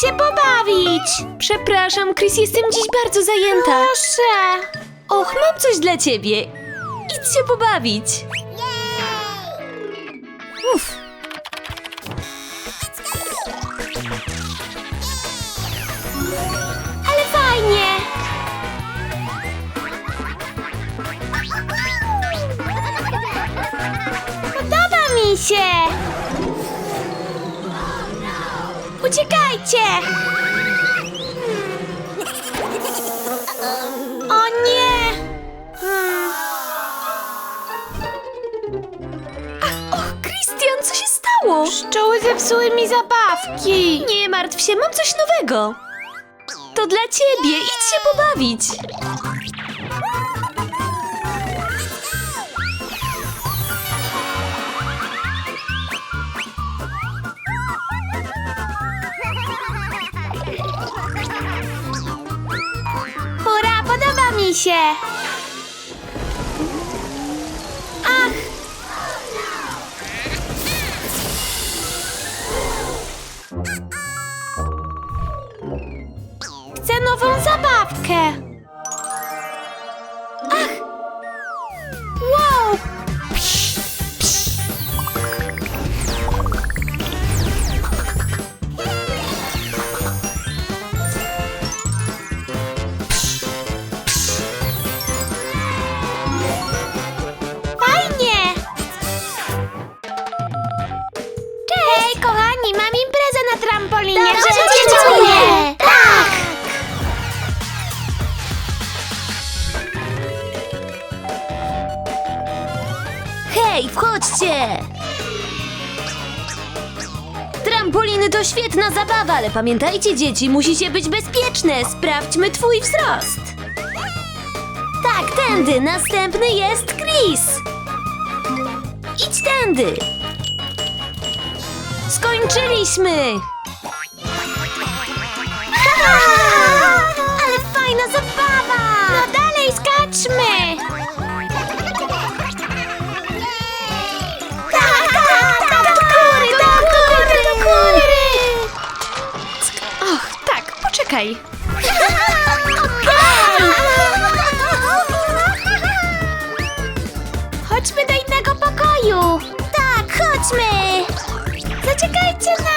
się pobawić. Przepraszam, Chris, jestem dziś bardzo zajęta. Proszę. Och, mam coś dla ciebie. Idź się pobawić. Uff. Ale fajnie. Podoba mi się. Uciekajcie. O nie. Hmm. Och, Christian, co się stało? Pszczoły zepsuły mi zabawki. Nie martw się, mam coś nowego. To dla ciebie, idź się pobawić. Się. Ach. Chcę nową zabawkę. Dobrze, Chodźcie że do czuję. Tak! Hej, wchodźcie! Trampoliny to świetna zabawa, ale pamiętajcie dzieci, musicie być bezpieczne. Sprawdźmy twój wzrost. Tak, tędy. Następny jest Chris. Idź tędy. Skończyliśmy. Zaczekajcie na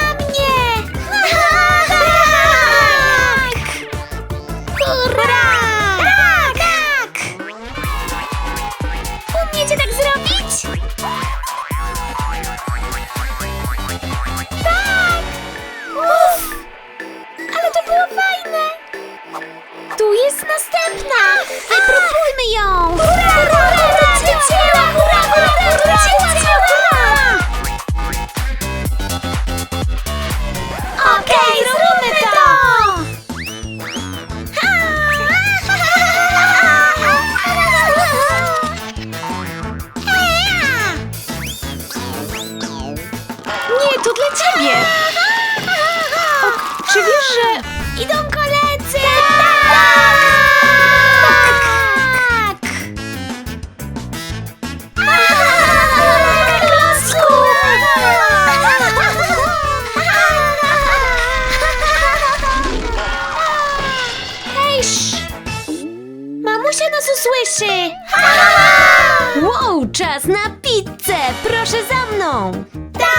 czas na pizzę! Proszę za mną! Tak!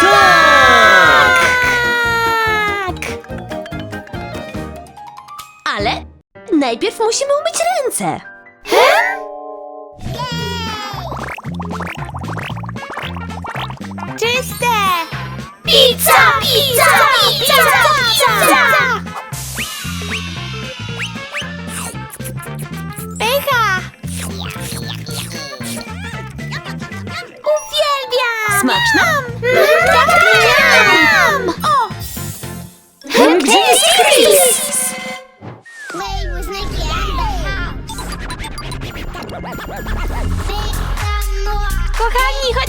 Tak! Ale najpierw musimy umyć ręce. Czyste! Pizza! Pizza! Pizza! Pizza!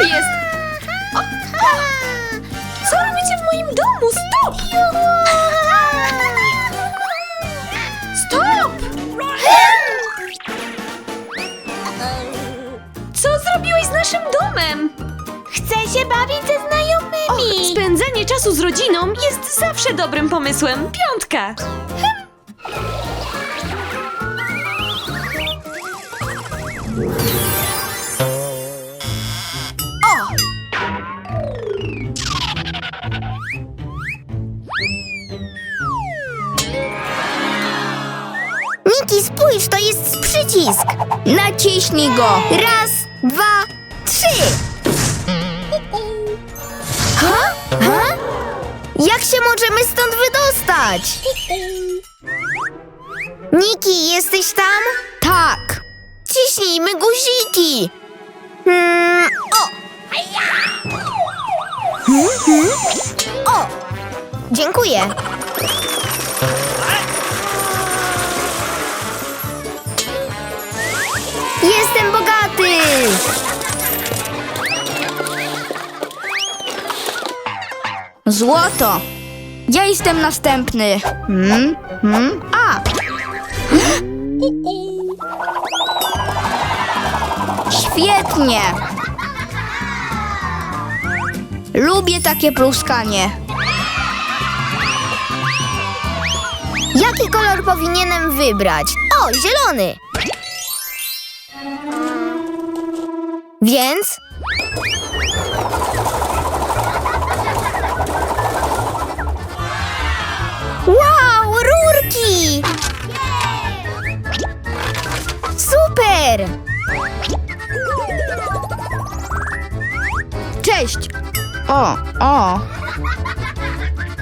to jest? O! Co robicie w moim domu? Stop! Stop! Co zrobiłeś z naszym domem? Chcę się bawić ze znajomymi! Och, spędzanie czasu z rodziną jest zawsze dobrym pomysłem. Piątka! Spójrz, to jest przycisk. Naciśnij go. Raz, dwa, trzy. Ha? Ha? Jak się możemy stąd wydostać? Niki, jesteś tam? Tak. Ciśnijmy guziki. Hmm, o! Hmm, hmm. O! Dziękuję. Bogaty! Złoto! Ja jestem następny. Hmm? Hmm? A! Świetnie! Lubię takie pluskanie. Jaki kolor powinienem wybrać? O, zielony! Więc? Wow, rurki! Super! Cześć! O, o!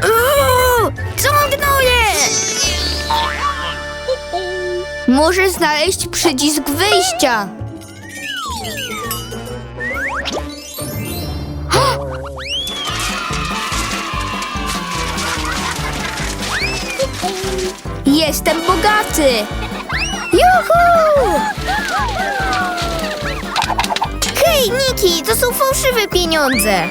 Uuu, ciągnąłem! Muszę znaleźć przycisk wyjścia. Jestem bogaty! Juhu! Hej, Niki, to są fałszywe pieniądze.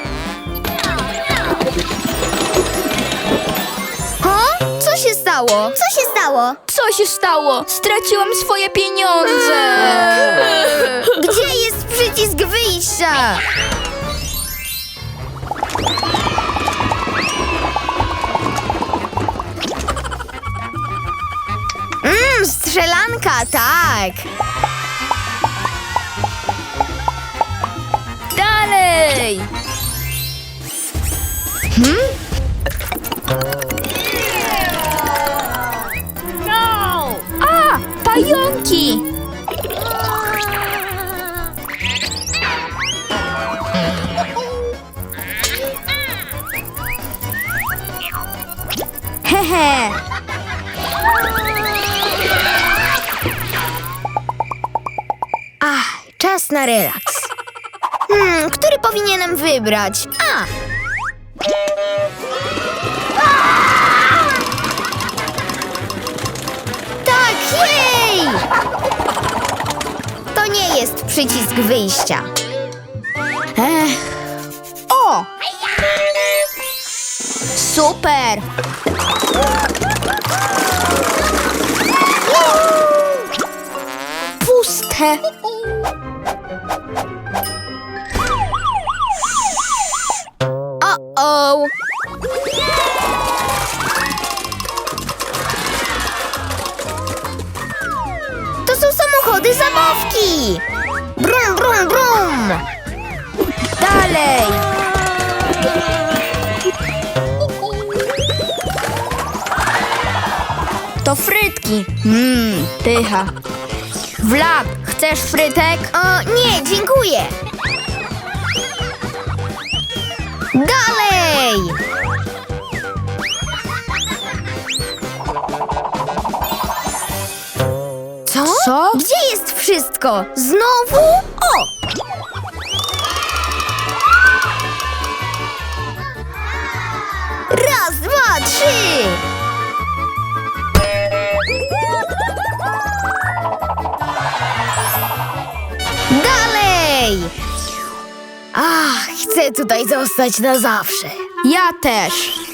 Ha? Co się stało? Co się stało? Co się stało? Straciłam swoje pieniądze! Gdzie jest przycisk wyjścia? Strzelanka, tak. Dalej! A! Czas na relaks. Hmm, który powinienem wybrać? A! Tak, jej! To nie jest przycisk wyjścia. Ech. O! Super! Puste! Zabawki! Brum, brum, brum! Dalej! To frytki. Mmm, pycha. Vlad, chcesz frytek? O, nie, dziękuję! Dalej! Co? Gdzie wszystko? Znowu? O! Raz, dwa, trzy! Dalej! Ach, chcę tutaj zostać na zawsze. Ja też.